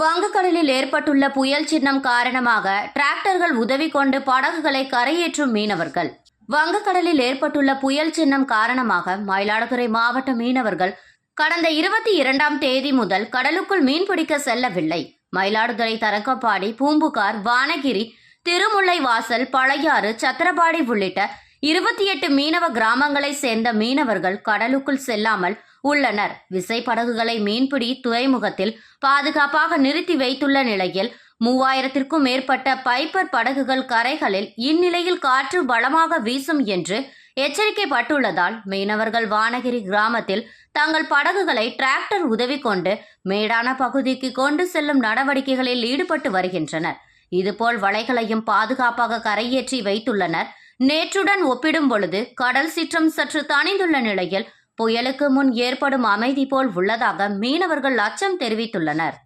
வங்கக்கடலில் ஏற்பட்டுள்ள புயல் சின்னம் காரணமாக டிராக்டர்கள் உதவி கொண்டு படகுகளை கரையேற்றும் மீனவர்கள். வங்கக்கடலில் ஏற்பட்டுள்ள புயல் சின்னம் காரணமாக மயிலாடுதுறை மாவட்ட மீனவர்கள் கடந்த இருபத்தி இரண்டாம் தேதி முதல் கடலுக்குள் மீன்பிடிக்க செல்லவில்லை. மயிலாடுதுறை தரங்கம்பாடி பூம்புகார் வானகிரி திருமுல்லை வாசல் பழையாறு சத்திரபாடி உள்ளிட்ட இருபத்தி எட்டு மீனவ கிராமங்களை சேர்ந்த மீனவர்கள் கடலுக்குள் செல்லாமல் உள்ளனர். விசைப்படகுகளை மீன்பிடி துறைமுகத்தில் பாதுகாப்பாக நிறுத்தி வைத்துள்ள நிலையில் மூவாயிரத்திற்கும் மேற்பட்ட பைப்பர் படகுகள் கரைகளில் இந்நிலையில் காற்று பலமாக வீசும் என்று எச்சரிக்கப்பட்டுள்ளதால் மீனவர்கள் வானகிரி கிராமத்தில் தங்கள் படகுகளை டிராக்டர் உதவி கொண்டு மேடான பகுதிக்கு கொண்டு செல்லும் நடவடிக்கைகளில் ஈடுபட்டு வருகின்றனர். இதுபோல் வலைகளையும் பாதுகாப்பாக கரையேற்றி வைத்துள்ளனர். நேற்றுடன் ஒப்பிடும் பொழுது கடல் சீற்றம் சற்று தணிந்துள்ள நிலையில் புயலுக்கு முன் ஏற்படும் அமைதி போல் உள்ளதாக மீனவர்கள் அச்சம் தெரிவித்துள்ளனர்.